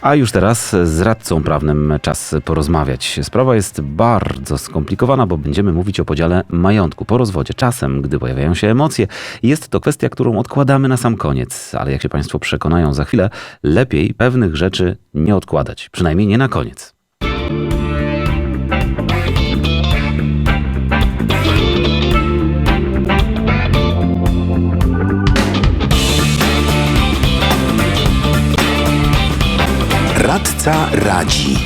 A już teraz z radcą prawnym czas porozmawiać. Sprawa jest bardzo skomplikowana, bo będziemy mówić o podziale majątku po rozwodzie. Czasem, gdy pojawiają się emocje, jest to kwestia, którą odkładamy na sam koniec, ale jak się Państwo przekonają za chwilę, lepiej pewnych rzeczy nie odkładać, przynajmniej nie na koniec. Radca radzi.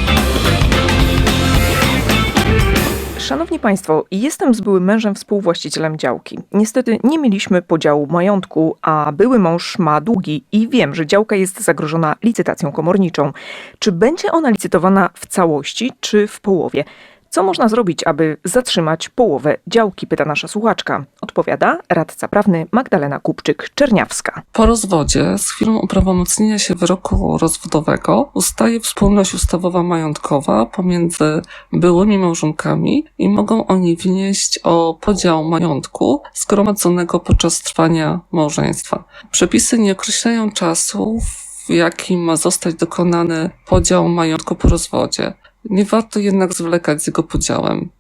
Szanowni Państwo, jestem z byłym mężem współwłaścicielem działki. Niestety nie mieliśmy podziału majątku, a były mąż ma długi i wiem, że działka jest zagrożona licytacją komorniczą. Czy będzie ona licytowana w całości, czy w połowie? Co można zrobić, aby zatrzymać połowę działki? Pyta nasza słuchaczka. Odpowiada radca prawny Magdalena Kupczyk-Czerniawska. Po rozwodzie z chwilą uprawomocnienia się wyroku rozwodowego ustaje wspólność ustawowa majątkowa pomiędzy byłymi małżonkami i mogą oni wnieść o podział majątku zgromadzonego podczas trwania małżeństwa. Przepisy nie określają czasu, w jakim ma zostać dokonany podział majątku po rozwodzie. Nie warto jednak zwlekać z jego podziałem.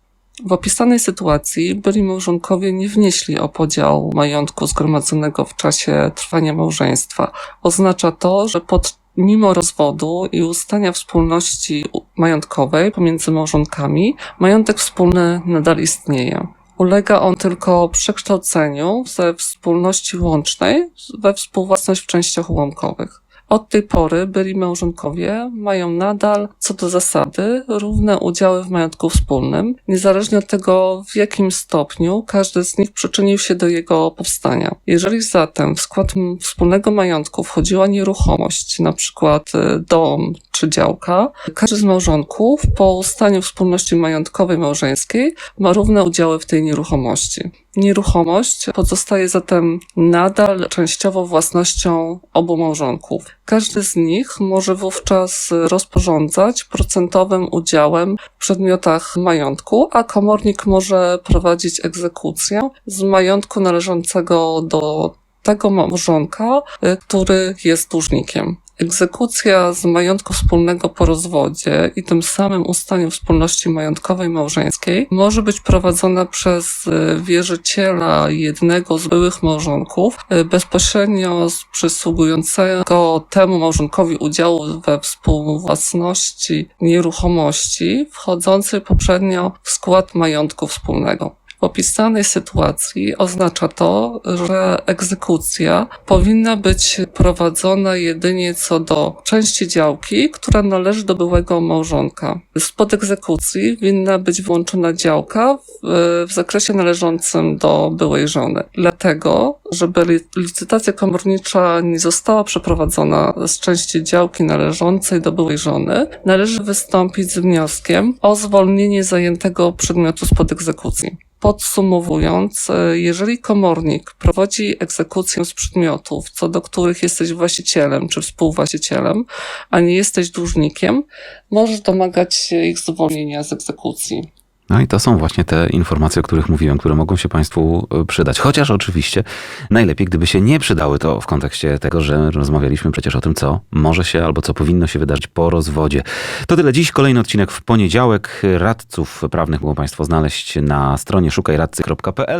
W opisanej sytuacji byli małżonkowie nie wnieśli o podział majątku zgromadzonego w czasie trwania małżeństwa. Oznacza to, że pod, mimo rozwodu i ustania wspólności majątkowej pomiędzy małżonkami, majątek wspólny nadal istnieje. Ulega on tylko przekształceniu ze wspólności łącznej we współwłasność w częściach ułamkowych. Od tej pory byli małżonkowie mają nadal, co do zasady, równe udziały w majątku wspólnym, niezależnie od tego, w jakim stopniu każdy z nich przyczynił się do jego powstania. Jeżeli zatem w skład wspólnego majątku wchodziła nieruchomość, na przykład dom czy działka, każdy z małżonków po ustaniu wspólności majątkowej małżeńskiej ma równe udziały w tej nieruchomości. Nieruchomość pozostaje zatem nadal częściowo własnością obu małżonków. Każdy z nich może wówczas rozporządzać procentowym udziałem w przedmiotach majątku, a komornik może prowadzić egzekucję z majątku należącego do tego małżonka, który jest dłużnikiem. Egzekucja z majątku wspólnego po rozwodzie i tym samym ustaniu wspólności majątkowej małżeńskiej może być prowadzona przez wierzyciela jednego z byłych małżonków bezpośrednio z przysługującego temu małżonkowi udziału we współwłasności nieruchomości wchodzącej poprzednio w skład majątku wspólnego. W opisanej sytuacji oznacza to, że egzekucja powinna być prowadzona jedynie co do części działki, która należy do byłego małżonka. Spod egzekucji winna być włączona działka w, w zakresie należącym do byłej żony. Dlatego, żeby licytacja komornicza nie została przeprowadzona z części działki należącej do byłej żony, należy wystąpić z wnioskiem o zwolnienie zajętego przedmiotu spod egzekucji. Podsumowując, jeżeli komornik prowadzi egzekucję z przedmiotów, co do których jesteś właścicielem czy współwłaścicielem, a nie jesteś dłużnikiem, możesz domagać się ich zwolnienia z egzekucji. No i to są właśnie te informacje, o których mówiłem, które mogą się Państwu przydać. Chociaż oczywiście najlepiej, gdyby się nie przydały to w kontekście tego, że rozmawialiśmy przecież o tym, co może się albo co powinno się wydarzyć po rozwodzie. To tyle dziś. Kolejny odcinek w poniedziałek. Radców prawnych mogą Państwo znaleźć na stronie szukajradcy.pl.